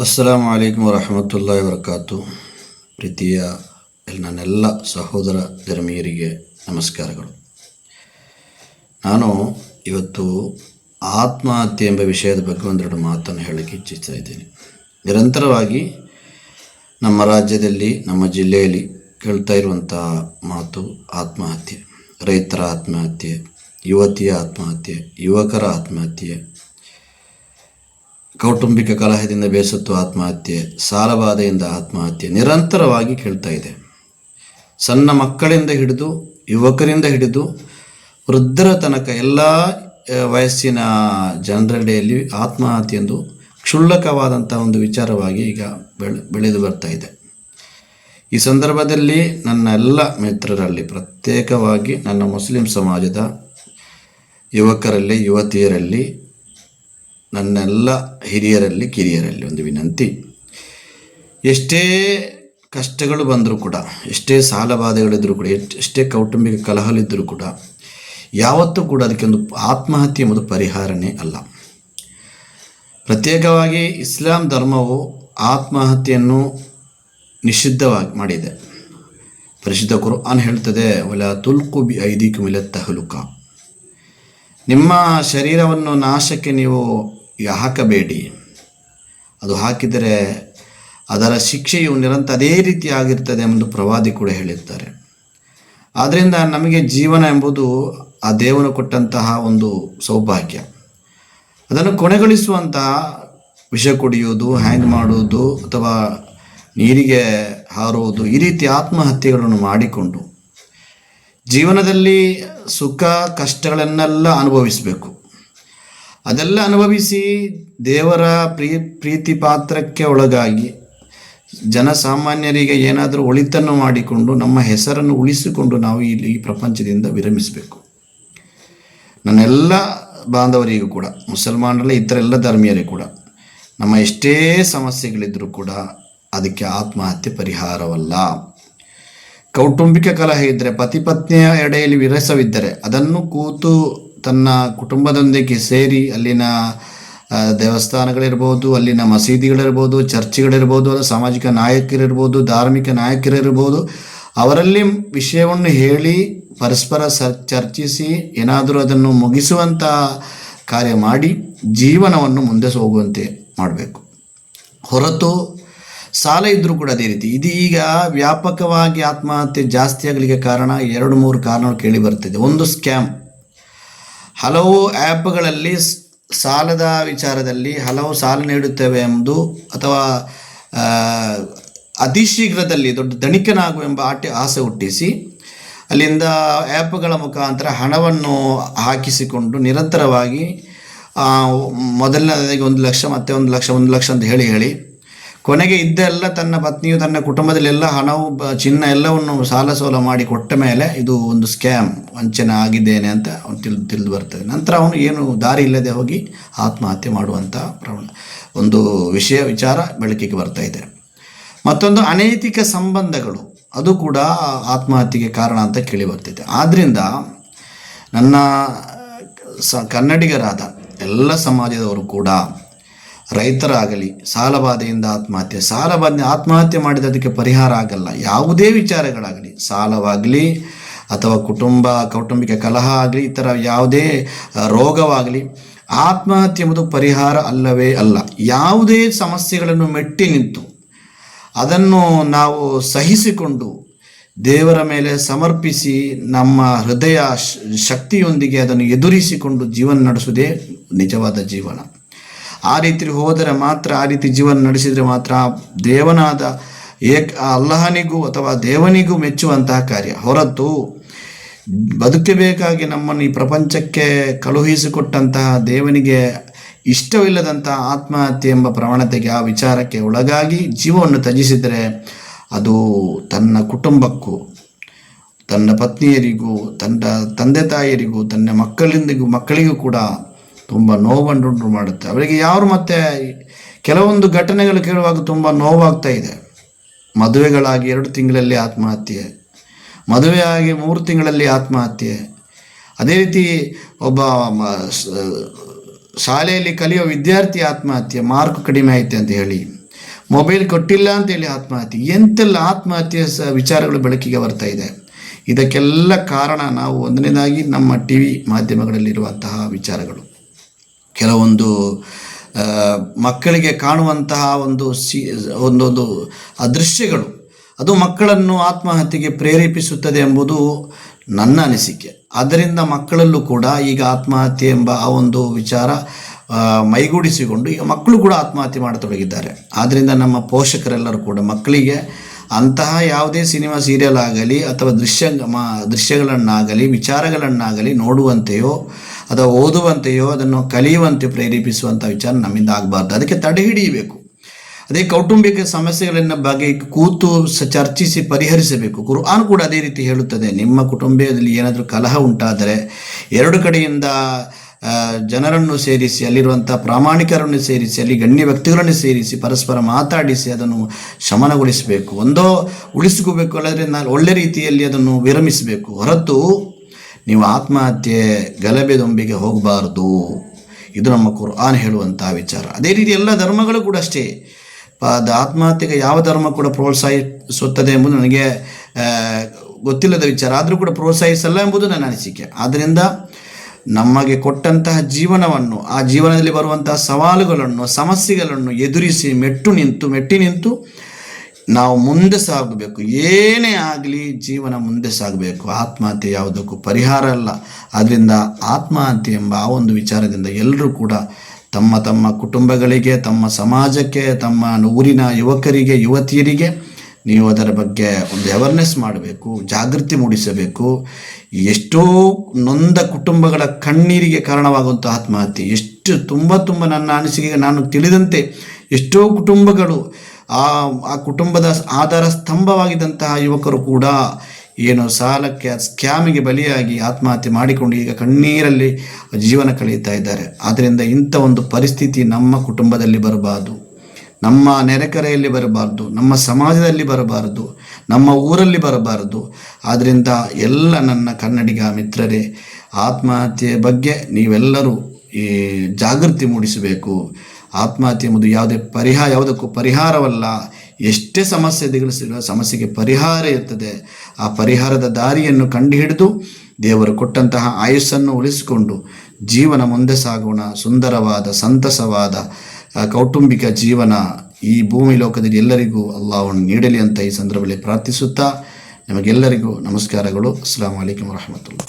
ಅಸ್ಸಲಾಂ ವಲೈಕಮ್ ವರಹಮತುಲ್ಲಾ ವಬರ್ಕಾತು. ಪ್ರೀತಿಯ ನನ್ನೆಲ್ಲ ಸಹೋದರ ಧರ್ಮೀಯರಿಗೆ ನಮಸ್ಕಾರಗಳು. ನಾನು ಇವತ್ತು ಆತ್ಮಹತ್ಯೆ ಎಂಬ ವಿಷಯದ ಬಗ್ಗೆ ಒಂದೆರಡು ಮಾತನ್ನು ಹೇಳಕ್ಕೆ ಇಚ್ಛಿಸ್ತಾ ಇದ್ದೇನೆ. ನಿರಂತರವಾಗಿ ನಮ್ಮ ರಾಜ್ಯದಲ್ಲಿ, ನಮ್ಮ ಜಿಲ್ಲೆಯಲ್ಲಿ ಕೇಳ್ತಾ ಇರುವಂತಹ ಮಾತು ಆತ್ಮಹತ್ಯೆ. ರೈತರ ಆತ್ಮಹತ್ಯೆ, ಯುವತಿಯ ಆತ್ಮಹತ್ಯೆ, ಯುವಕರ ಆತ್ಮಹತ್ಯೆ ಕೌಟುಂಬಿಕ ಕಲಹದಿಂದ ಬೇಸತ್ತು ಆತ್ಮಹತ್ಯೆ, ಸಾಲಬಾಧೆಯಿಂದ ಆತ್ಮಹತ್ಯೆ ನಿರಂತರವಾಗಿ ಕೇಳ್ತಾ ಇದೆ. ಸಣ್ಣ ಮಕ್ಕಳಿಂದ ಹಿಡಿದು, ಯುವಕರಿಂದ ಹಿಡಿದು, ವೃದ್ಧರ ತನಕ ಎಲ್ಲ ವಯಸ್ಸಿನ ಜನರಡೆಯಲ್ಲಿ ಆತ್ಮಹತ್ಯೆ ಎಂದು ಕ್ಷುಲ್ಲಕವಾದಂಥ ಒಂದು ವಿಚಾರವಾಗಿ ಈಗ ಬೆಳೆ, ಬೆಳೆದು ಬರ್ತಾ ಇದೆ. ಈ ಸಂದರ್ಭದಲ್ಲಿ ನನ್ನ ಎಲ್ಲ ಮಿತ್ರರಲ್ಲಿ ಪ್ರತ್ಯೇಕವಾಗಿ ನನ್ನ ಮುಸ್ಲಿಂ ಸಮಾಜದ ಯುವಕರಲ್ಲಿ, ಯುವತಿಯರಲ್ಲಿ ನನ್ನೆಲ್ಲ ಹಿರಿಯರಲ್ಲಿ ಕಿರಿಯರಲ್ಲಿ ಒಂದು ವಿನಂತಿ. ಎಷ್ಟೇ ಕಷ್ಟಗಳು ಬಂದರೂ ಕೂಡ, ಎಷ್ಟೇ ಸಾಲಬಾಧೆಗಳಿದ್ದರೂ ಕೂಡ, ಎಷ್ಟ್- ಕೌಟುಂಬಿಕ ಕಲಹಲಿದ್ದರೂ ಕೂಡ, ಯಾವತ್ತೂ ಕೂಡ ಅದಕ್ಕೆ ಒಂದು ಆತ್ಮಹತ್ಯೆ ಎಂಬುದು ಪರಿಹಾರನೇ ಅಲ್ಲ. ಪ್ರತ್ಯೇಕವಾಗಿ ಇಸ್ಲಾಂ ಧರ್ಮವು ಆತ್ಮಹತ್ಯೆಯನ್ನು ನಿಷಿದ್ಧವಾಗಿ ಮಾಡಿದೆ. ಪರಿಶುದ್ಧ ಕುರ್ಆನ್ ಹೇಳ್ತದೆ ಒಲ ತುಲ್ಕು ಬಿ ಐದಿಕು ಮಿಲ ತಹಲುಕ ನಿಮ್ಮ ಶರೀರವನ್ನು ನಾಶಕ್ಕೆ ನೀವು ಹಾಕಬೇಡಿ. ಅದು ಹಾಕಿದರೆ ಅದರ ಶಿಕ್ಷೆಯು ನಿರಂತರ ಅದೇ ರೀತಿ ಆಗಿರ್ತದೆ ಎಂದು ಪ್ರವಾದಿ ಕೂಡ ಹೇಳಿರ್ತಾರೆ ಆದ್ದರಿಂದ ನಮಗೆ ಜೀವನ ಎಂಬುದು ಆ ದೇವನು ಕೊಟ್ಟಂತಹ ಒಂದು ಸೌಭಾಗ್ಯ. ಅದನ್ನು ಕೊನೆಗೊಳಿಸುವಂತಹ ವಿಷ ಕುಡಿಯುವುದು ಹ್ಯಾಂಗ್ ಮಾಡುವುದು, ಅಥವಾ ನೀರಿಗೆ ಹಾರುವುದು ಈ ರೀತಿ ಆತ್ಮಹತ್ಯೆಗಳನ್ನು ಮಾಡಿಕೊಂಡು ಜೀವನದಲ್ಲಿ ಸುಖ, ಕಷ್ಟಗಳನ್ನೆಲ್ಲ ಅನುಭವಿಸಬೇಕು. ಅದೆಲ್ಲ ಅನುಭವಿಸಿ ದೇವರ ಪ್ರೀ, ಪ್ರೀತಿ ಪಾತ್ರಕ್ಕೆ ಒಳಗಾಗಿ ಜನಸಾಮಾನ್ಯರಿಗೆ ಏನಾದರೂ ಒಳಿತನ್ನು ಮಾಡಿಕೊಂಡು ನಮ್ಮ ಹೆಸರನ್ನು ಉಳಿಸಿಕೊಂಡು ನಾವು ಇಲ್ಲಿ ಈ ಪ್ರಪಂಚದಿಂದ ವಿರಮಿಸಬೇಕು. ನನ್ನೆಲ್ಲ ಬಾಂಧವರಿಗೂ ಕೂಡ, ಮುಸಲ್ಮಾನರಲ್ಲ ಇತರ ಎಲ್ಲ ಧರ್ಮೀಯರಿಗೂ ಕೂಡ, ನಮ್ಮ ಎಷ್ಟೇ ಸಮಸ್ಯೆಗಳಿದ್ದರೂ ಕೂಡ ಅದಕ್ಕೆ ಆತ್ಮಹತ್ಯೆ ಪರಿಹಾರವಲ್ಲ. ಕೌಟುಂಬಿಕ ಕಲಹ ಇದ್ದರೆ ಪತಿ ಪತ್ನಿಯ ಎಡೆಯಲ್ಲಿ ವಿರಸವಿದ್ದರೆ ಅದನ್ನು ಕೂತು ತನ್ನ ಕುಟುಂಬದೊಂದಿಗೆ ಸೇರಿ ಅಲ್ಲಿನ ದೇವಸ್ಥಾನಗಳಿರ್ಬೋದು, ಅಲ್ಲಿನ ಮಸೀದಿಗಳಿರ್ಬೋದು, ಚರ್ಚ್ಗಳಿರ್ಬೋದು ಅದು ಸಾಮಾಜಿಕ ನಾಯಕರಿರ್ಬೋದು, ಧಾರ್ಮಿಕ ನಾಯಕರಿರ್ಬೋದು, ಅವರಲ್ಲಿ ವಿಷಯವನ್ನು ಹೇಳಿ ಪರಸ್ಪರ ಸ ಚರ್ಚಿಸಿ ಏನಾದರೂ ಅದನ್ನು ಮುಗಿಸುವಂಥ ಕಾರ್ಯ ಮಾಡಿ ಜೀವನವನ್ನು ಮುಂದೆ ಹೋಗುವಂತೆ ಮಾಡಬೇಕು. ಹೊರತು ಸಾಲ ಇದ್ದರೂ ಕೂಡ ಅದೇ ರೀತಿ. ಇದೀಗ ವ್ಯಾಪಕವಾಗಿ ಆತ್ಮಹತ್ಯೆ ಜಾಸ್ತಿ ಆಗಲಿಕ್ಕೆ ಕಾರಣ ಎರಡು ಮೂರು ಕಾರಣಗಳು ಕೇಳಿ ಬರ್ತಿದೆ ಒಂದು ಸ್ಕ್ಯಾಮ್. ಹಲವು ಆ್ಯಪ್ಗಳಲ್ಲಿ ಸಾಲದ ವಿಚಾರದಲ್ಲಿ ಹಲವು ಸಾಲ ನೀಡುತ್ತೇವೆ ಎಂಬುದು ಅಥವಾ ಅತಿ ಶೀಘ್ರದಲ್ಲಿ ದೊಡ್ಡ ಧನಿಕನಾಗುವೆಂಬ ಆಟ, ಆಸೆ ಹುಟ್ಟಿಸಿ, ಅಲ್ಲಿಂದ ಆ್ಯಪ್ಗಳ ಮುಖಾಂತರ ಹಣವನ್ನು ಹಾಕಿಸಿಕೊಂಡು ನಿರಂತರವಾಗಿ ಮೊದಲನೇದಾಗಿ ಒಂದು ಲಕ್ಷ, ಮತ್ತೆ ಒಂದು ಲಕ್ಷ ಒಂದು ಲಕ್ಷ ಅಂತ ಹೇಳಿ ಹೇಳಿ ಕೊನೆಗೆ ಇದ್ದೆಲ್ಲ ತನ್ನ ಪತ್ನಿಯು ತನ್ನ ಕುಟುಂಬದಲ್ಲೆಲ್ಲ ಹಣವು ಚಿನ್ನ ಎಲ್ಲವನ್ನು ಸಾಲ ಸೋಲ ಮಾಡಿ ಕೊಟ್ಟ ಮೇಲೆ ಇದು ಒಂದು ಸ್ಕ್ಯಾಮ್, ವಂಚನೆ ಆಗಿದ್ದೇನೆ ಅಂತ ಅವನು ತಿಳಿದು ತಿಳಿದು ಬರ್ತದೆ. ನಂತರ ಅವನು ಏನು ದಾರಿ ಇಲ್ಲದೆ ಹೋಗಿ ಆತ್ಮಹತ್ಯೆ ಮಾಡುವಂಥ ಪ್ರವಣ, ಒಂದು ವಿಷಯ, ವಿಚಾರ ಬೆಳಕಿಗೆ ಬರ್ತಾ ಇದೆ. ಮತ್ತೊಂದು, ಅನೈತಿಕ ಸಂಬಂಧಗಳು. ಅದು ಕೂಡ ಆತ್ಮಹತ್ಯೆಗೆ ಕಾರಣ ಅಂತ ಕೇಳಿ ಬರ್ತಿದೆ. ಆದ್ದರಿಂದ ನನ್ನ ಸ, ಕನ್ನಡಿಗರಾದ ಎಲ್ಲ ಸಮಾಜದವರು ಕೂಡ ರೈತರಾಗಲಿ, ಸಾಲಬಾಧೆಯಿಂದ ಆತ್ಮಹತ್ಯೆ. ಸಾಲಬಾಧೆ, ಆತ್ಮಹತ್ಯೆ ಮಾಡಿದ ಅದಕ್ಕೆ ಪರಿಹಾರ ಆಗಲ್ಲ. ಯಾವುದೇ ವಿಚಾರಗಳಾಗಲಿ, ಸಾಲವಾಗಲಿ ಅಥವಾ ಕುಟುಂಬ, ಕೌಟುಂಬಿಕ ಕಲಹ ಆಗಲಿ, ಈ ಥರ ಯಾವುದೇ ರೋಗವಾಗಲಿ, ಆತ್ಮಹತ್ಯೆ ಎಂಬುದು ಪರಿಹಾರ ಅಲ್ಲವೇ ಅಲ್ಲ. ಯಾವುದೇ ಸಮಸ್ಯೆಗಳನ್ನು ಮೆಟ್ಟಿ ನಿಂತು ಅದನ್ನು ನಾವು ಸಹಿಸಿಕೊಂಡು ದೇವರ ಮೇಲೆ ಸಮರ್ಪಿಸಿ ನಮ್ಮ ಹೃದಯ ಶಕ್ತಿಯೊಂದಿಗೆ ಅದನ್ನು ಎದುರಿಸಿಕೊಂಡು ಜೀವನ ನಡೆಸುವುದೇ ನಿಜವಾದ ಜೀವನ. ಆ ರೀತಿ ಹೋದರೆ ಮಾತ್ರ, ಆ ರೀತಿ ಜೀವನ ನಡೆಸಿದರೆ ಮಾತ್ರ ದೇವನಾದ ಏಕ ಅಲ್ಲಹನಿಗೂ ಅಥವಾ ದೇವನಿಗೂ ಮೆಚ್ಚುವಂತಹ ಕಾರ್ಯ. ಹೊರತು ಬದುಕಬೇಕಾಗಿ ನಮ್ಮನ್ನು ಈ ಪ್ರಪಂಚಕ್ಕೆ ಕಳುಹಿಸಿಕೊಟ್ಟಂತಹ ದೇವನಿಗೆ ಇಷ್ಟವಿಲ್ಲದಂತಹ ಆತ್ಮಹತ್ಯೆ ಎಂಬ ಪ್ರವಣತೆಗೆ ಆ ವಿಚಾರಕ್ಕೆ ಒಳಗಾಗಿ ಜೀವವನ್ನು ತ್ಯಜಿಸಿದರೆ ಅದು ತನ್ನ ಕುಟುಂಬಕ್ಕೂ, ತನ್ನ ಪತ್ನಿಯರಿಗೂ, ತನ್ನ ತಂದೆ ತಾಯಿಯರಿಗೂ, ತನ್ನ ಮಕ್ಕಳಿಂದಿಗೂ ಮಕ್ಕಳಿಗೂ ಕೂಡ ತುಂಬ ನೋವನ್ನುಂಟು ಮಾಡುತ್ತೆ. ಅವರಿಗೆ ಯಾರು ಮತ್ತೆ ಕೆಲವೊಂದು ಘಟನೆಗಳು ಕೇಳುವಾಗ ತುಂಬ ನೋವಾಗ್ತಾ ಇದೆ. ಮದುವೆಗಳಾಗಿ ಎರಡು ತಿಂಗಳಲ್ಲಿ ಆತ್ಮಹತ್ಯೆ, ಮದುವೆಯಾಗಿ ಮೂರು ತಿಂಗಳಲ್ಲಿ ಆತ್ಮಹತ್ಯೆ. ಅದೇ ರೀತಿ ಒಬ್ಬ ಶಾಲೆಯಲ್ಲಿ ಕಲಿಯೋ ವಿದ್ಯಾರ್ಥಿ ಆತ್ಮಹತ್ಯೆ, ಮಾರ್ಕ್ ಕಡಿಮೆ ಐತೆ ಅಂತ ಹೇಳಿ, ಮೊಬೈಲ್ ಕೊಟ್ಟಿಲ್ಲ ಅಂತೇಳಿ ಆತ್ಮಹತ್ಯೆ, ಎಂತೆಲ್ಲ ಆತ್ಮಹತ್ಯೆ ಸ, ವಿಚಾರಗಳು ಬೆಳಕಿಗೆ ಬರ್ತಾ ಇದೆ. ಇದಕ್ಕೆಲ್ಲ ಕಾರಣ ನಾವು ಒಂದನೇದಾಗಿ ನಮ್ಮ ಟಿ ವಿ ಮಾಧ್ಯಮಗಳಲ್ಲಿರುವಂತಹ ವಿಚಾರಗಳು. ಕೆಲವೊಂದು ಮಕ್ಕಳಿಗೆ ಕಾಣುವಂತಹ ಒಂದು ಸಿ, ಒಂದೊಂದು ಅದೃಶ್ಯಗಳು. ಅದು ಮಕ್ಕಳನ್ನು ಆತ್ಮಹತ್ಯೆಗೆ ಪ್ರೇರೇಪಿಸುತ್ತದೆ ಎಂಬುದು ನನ್ನ ಅನಿಸಿಕೆ. ಆದ್ದರಿಂದ ಮಕ್ಕಳಲ್ಲೂ ಕೂಡ ಈಗ ಆತ್ಮಹತ್ಯೆ ಎಂಬ ಆ ಒಂದು ವಿಚಾರ ಮೈಗೂಡಿಸಿಕೊಂಡು ಈಗ ಮಕ್ಕಳು ಕೂಡ ಆತ್ಮಹತ್ಯೆ ಮಾಡತೊಡಗಿದ್ದಾರೆ. ಆದ್ದರಿಂದ ನಮ್ಮ ಪೋಷಕರೆಲ್ಲರೂ ಕೂಡ ಮಕ್ಕಳಿಗೆ ಅಂತಹ ಯಾವುದೇ ಸಿನಿಮಾ, ಸೀರಿಯಲ್ ಆಗಲಿ ಅಥವಾ ದೃಶ್ಯ ದೃಶ್ಯಗಳನ್ನಾಗಲಿ, ವಿಚಾರಗಳನ್ನಾಗಲಿ ನೋಡುವಂತೆಯೋ ಅಥವಾ ಓದುವಂತೆಯೋ, ಅದನ್ನು ಕಲಿಯುವಂತೆ ಪ್ರೇರೇಪಿಸುವಂಥ ವಿಚಾರ ನಮ್ಮಿಂದ ಆಗಬಾರ್ದು. ಅದಕ್ಕೆ ತಡೆ ಹಿಡಿಯಬೇಕು. ಅದೇ ಕೌಟುಂಬಿಕ ಸಮಸ್ಯೆಗಳನ್ನ ಬಗ್ಗೆ ಕೂತು ಚರ್ಚಿಸಿ ಪರಿಹರಿಸಬೇಕು. ಕುರ್ಆನ್ ಕೂಡ ಅದೇ ರೀತಿ ಹೇಳುತ್ತದೆ. ನಿಮ್ಮ ಕುಟುಂಬದಲ್ಲಿ ಏನಾದರೂ ಕಲಹ ಉಂಟಾದರೆ ಎರಡು ಕಡೆಯಿಂದ ಜನರನ್ನು ಸೇರಿಸಿ ಅಲ್ಲಿರುವಂಥ ಪ್ರಾಮಾಣಿಕರನ್ನು ಸೇರಿಸಿ, ಅಲ್ಲಿ ಗಣ್ಯ ವ್ಯಕ್ತಿಗಳನ್ನು ಸೇರಿಸಿ, ಪರಸ್ಪರ ಮಾತಾಡಿಸಿ ಅದನ್ನು ಶಮನಗೊಳಿಸಬೇಕು. ಒಂದೋ ಉಳಿಸಿಕೋಬೇಕು, ಅಲ್ಲದ್ರೆ ನಾನು ಒಳ್ಳೆ ರೀತಿಯಲ್ಲಿ ಅದನ್ನು ವಿರಮಿಸಬೇಕು. ಹೊರತು ನೀವು ಆತ್ಮಹತ್ಯೆ ಗಲಭೆ ದೊಂಬಿಗೆ ಹೋಗಬಾರ್ದು. ಇದು ನಮ್ಮ ಕುರ್ಆನ್ ಹೇಳುವಂತಹ ವಿಚಾರ. ಅದೇ ರೀತಿ ಎಲ್ಲ ಧರ್ಮಗಳು ಕೂಡ ಅಷ್ಟೇ. ಅದು ಆತ್ಮಹತ್ಯೆಗೆ ಯಾವ ಧರ್ಮ ಕೂಡ ಪ್ರೋತ್ಸಾಹಿಸುತ್ತದೆ ಎಂಬುದು ನನಗೆ ಗೊತ್ತಿಲ್ಲದ ವಿಚಾರ. ಆದರೂ ಕೂಡ ಪ್ರೋತ್ಸಾಹಿಸಲ್ಲ ಎಂಬುದು ನನ್ನ ಅನಿಸಿಕೆ. ಆದ್ದರಿಂದ ನಮಗೆ ಕೊಟ್ಟಂತಹ ಜೀವನವನ್ನು, ಆ ಜೀವನದಲ್ಲಿ ಬರುವಂತಹ ಸವಾಲುಗಳನ್ನು, ಸಮಸ್ಯೆಗಳನ್ನು ಎದುರಿಸಿ, ಮೆಟ್ಟು ನಿಂತು, ಮೆಟ್ಟಿ ನಿಂತು ನಾವು ಮುಂದೆ ಸಾಗಬೇಕು. ಏನೇ ಆಗಲಿ ಜೀವನ ಮುಂದೆ ಸಾಗಬೇಕು. ಆತ್ಮಹತ್ಯೆ ಯಾವುದಕ್ಕೂ ಪರಿಹಾರ ಅಲ್ಲ. ಆದ್ದರಿಂದ ಆತ್ಮಹತ್ಯೆ ಎಂಬ ಆ ಒಂದು ವಿಚಾರದಿಂದ ಎಲ್ಲರೂ ಕೂಡ ತಮ್ಮ ತಮ್ಮ ಕುಟುಂಬಗಳಿಗೆ, ತಮ್ಮ ಸಮಾಜಕ್ಕೆ, ತಮ್ಮ ಊರಿನ ಯುವಕರಿಗೆ, ಯುವತಿಯರಿಗೆ ನೀವು ಅದರ ಬಗ್ಗೆ ಒಂದು ಅವೇರ್ನೆಸ್ ಮಾಡಬೇಕು, ಜಾಗೃತಿ ಮೂಡಿಸಬೇಕು. ಎಷ್ಟೋ ನೊಂದ ಕುಟುಂಬಗಳ ಕಣ್ಣೀರಿಗೆ ಕಾರಣವಾಗುವಂಥ ಆತ್ಮಹತ್ಯೆ. ಎಷ್ಟು ತುಂಬ ತುಂಬ ನನ್ನ ಅನಿಸಿಕೆಗೆ ನಾನು ತಿಳಿದಂತೆ ಎಷ್ಟೋ ಕುಟುಂಬಗಳು ಆ ಆ ಕುಟುಂಬದ ಆಧಾರ ಸ್ತಂಭವಾಗಿದ್ದಂತಹ ಯುವಕರು ಕೂಡ ಏನು ಸಾಲಕ್ಕೆ, ಸ್ಕ್ಯಾಮಿಗೆ ಬಲಿಯಾಗಿ ಆತ್ಮಹತ್ಯೆ ಮಾಡಿಕೊಂಡು ಈಗ ಕಣ್ಣೀರಲ್ಲಿ ಜೀವನ ಕಳೆಯುತ್ತಾ ಇದ್ದಾರೆ. ಆದ್ದರಿಂದ ಇಂಥ ಒಂದು ಪರಿಸ್ಥಿತಿ ನಮ್ಮ ಕುಟುಂಬದಲ್ಲಿ ಬರಬಾರ್ದು. ನಮ್ಮ ನೆರೆಕರೆಯಲ್ಲಿ ಬರಬಾರ್ದು. ನಮ್ಮ ಸಮಾಜದಲ್ಲಿ ಬರಬಾರದು. ನಮ್ಮ ಊರಲ್ಲಿ ಬರಬಾರ್ದು. ಆದ್ದರಿಂದ ಎಲ್ಲ ನನ್ನ ಕನ್ನಡಿಗ ಮಿತ್ರರೇ, ಆತ್ಮಹತ್ಯೆ ಬಗ್ಗೆ ನೀವೆಲ್ಲರೂ ಈ ಜಾಗೃತಿ ಮೂಡಿಸಬೇಕು. ಆತ್ಮಹತ್ಯೆ ಎಂಬುದು ಯಾವುದೇ ಪರಿಹಾರ, ಯಾವುದಕ್ಕೂ ಪರಿಹಾರವಲ್ಲ. ಎಷ್ಟೇ ಸಮಸ್ಯೆ ದಿಗಳಿಸಿರುವ ಸಮಸ್ಯೆಗೆ ಪರಿಹಾರ ಇರ್ತದೆ. ಆ ಪರಿಹಾರದ ದಾರಿಯನ್ನು ಕಂಡುಹಿಡಿದು ದೇವರು ಕೊಟ್ಟಂತಹ ಆಯುಸ್ಸನ್ನು ಉಳಿಸಿಕೊಂಡು ಜೀವನ ಮುಂದೆ ಸಾಗೋಣ. ಸುಂದರವಾದ, ಸಂತಸವಾದ ಕೌಟುಂಬಿಕ ಜೀವನ ಈ ಭೂಮಿ ಲೋಕದಲ್ಲಿ ಎಲ್ಲರಿಗೂ ಅಲ್ಲಾವನ್ನು ನೀಡಲಿ ಅಂತ ಈ ಸಂದರ್ಭದಲ್ಲಿ ಪ್ರಾರ್ಥಿಸುತ್ತಾ ನಮಗೆಲ್ಲರಿಗೂ ನಮಸ್ಕಾರಗಳು. ಅಸ್ಲಾಂ ವಲೈಕಂ ವರಹಮತುಲ್ಲ